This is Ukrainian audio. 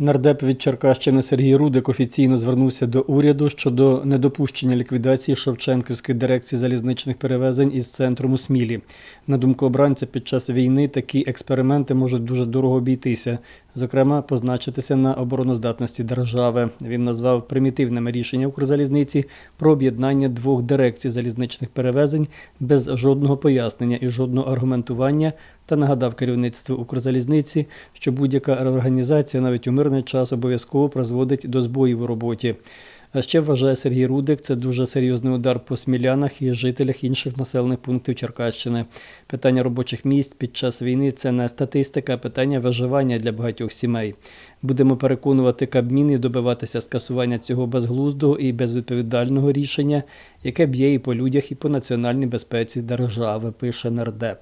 Нардеп від Черкащини Сергій Рудик офіційно звернувся до уряду щодо недопущення ліквідації Шевченківської дирекції залізничних перевезень із центром у Смілі. На думку обранця, під час війни такі експерименти можуть дуже дорого обійтися, зокрема, позначитися на обороноздатності держави. Він назвав примітивними рішення Укрзалізниці про об'єднання двох дирекцій залізничних перевезень без жодного пояснення і жодного аргументування та нагадав керівництву Укрзалізниці, що будь-яка реорганізація навіть у мирний час обов'язково призводить до збоїв у роботі. А ще вважає Сергій Рудик, це дуже серйозний удар по смілянах і жителях інших населених пунктів Черкащини. Питання робочих місць під час війни це не статистика, а питання виживання для багатьох сімей. Будемо переконувати Кабмін і добиватися скасування цього безглуздого і безвідповідального рішення, яке б'є і по людях, і по національній безпеці держави, пише нардеп.